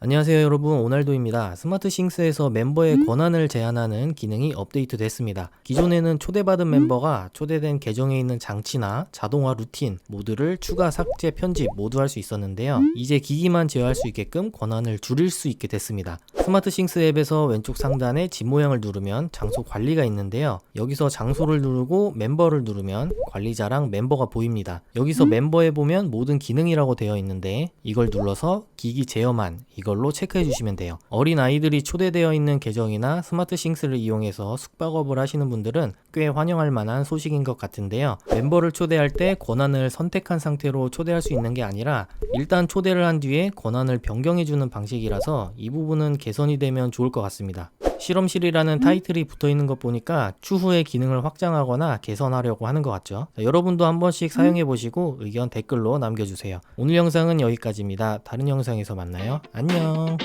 안녕하세요 여러분 오날도입니다. 스마트 싱스에서 멤버의 권한을 제한하는 기능이 업데이트 됐습니다. 기존에는 초대받은 멤버가 초대된 계정에 있는 장치나 자동화 루틴 모두를 추가 삭제 편집 모두 할 수 있었는데요. 이제 기기만 제어할 수 있게끔 권한을 줄일 수 있게 됐습니다. 스마트 싱스 앱에서 왼쪽 상단에 집 모양을 누르면 장소 관리가 있는데요. 여기서 장소를 누르고 멤버를 누르면 관리자랑 멤버가 보입니다. 여기서 멤버에 보면 모든 기능이라고 되어 있는데 이걸 눌러서 기기 제어만 이걸 로 체크해 주시면 돼요. 어린 아이들이 초대되어 있는 계정이나 스마트 싱스를 이용해서 숙박업을 하시는 분들은 꽤 환영할 만한 소식인 것 같은데요. 멤버를 초대할 때 권한을 선택한 상태로 초대할 수 있는 게 아니라 일단 초대를 한 뒤에 권한을 변경해 주는 방식이라서 이 부분은 개선이 되면 좋을 것 같습니다. 실험실이라는 타이틀이 붙어 있는 것 보니까 추후에 기능을 확장하거나 개선하려고 하는 것 같죠. 자, 여러분도 한 번씩 사용해 보시고 의견 댓글로 남겨주세요. 오늘 영상은 여기까지입니다. 다른 영상에서 만나요. 안녕.